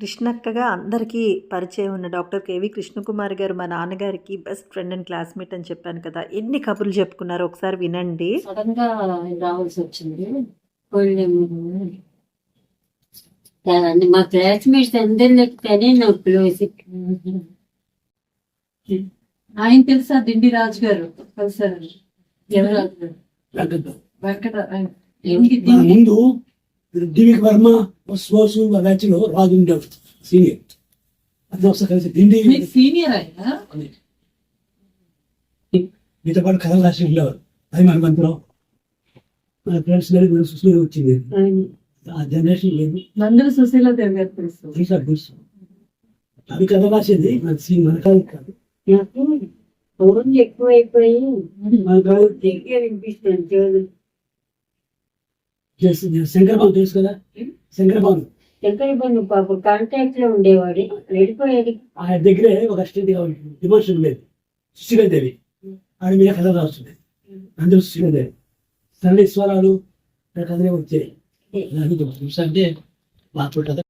కృష్ణక్కగా అందరికీ పరిచయం ఉన్న డాక్టర్ కేవి కృష్ణకుమార్ గారు మా నాన్నగారికి బెస్ట్ ఫ్రెండ్ అండ్ క్లాస్మేట్ అని చెప్పాను కదా. ఎన్ని కబుర్లు చెప్పుకున్నారో ఒకసారి వినండి. సడన్గా రావాల్సి వచ్చింది. మా క్లాస్మేట్స్ అందరికి తనే నా క్లోజ్ ఆయన తెలుసా? దిండి రాజు గారు ఎవరు వెంకట ముందు దివిక్ వర్మ స్పోర్ట్స్ బ్యాచ్లో రాజు ఉండేవాడు సీనియర్. అది ఒకసారి కలిసి దిండి. సీనియర్ ఆయన? మీతో పాటు కథలు రాసి ఉండేవారు. అది మన మంత్రం. మన ఫ్రెండ్స్ చూసి వచ్చింది. ఆ జనరేషన్ లేదు. నందుల సుశీల అవి కథ రాసేది మన సీ మన కాదు. కాదు ఎక్కువైపోయి మన కాదు. వినిపిస్తుంది చేస్తుంది శంకరబాబు తెలుసు కదా? శంకరబాబు. ఎక్కడ పోయిన పాప కాంటాక్ట్లో ఉండేవాడు. వెళ్ళిపోయాడు ఆయన దగ్గరే ఒక అసిస్టెంట్గా లేదు సుశీలాదేవి మీద కథ రాస్తుంది అందరూ సుశీలాదేవి తల్లి స్వరాలు కథలే వచ్చాయి. అంటే మాట్లాడుతుంది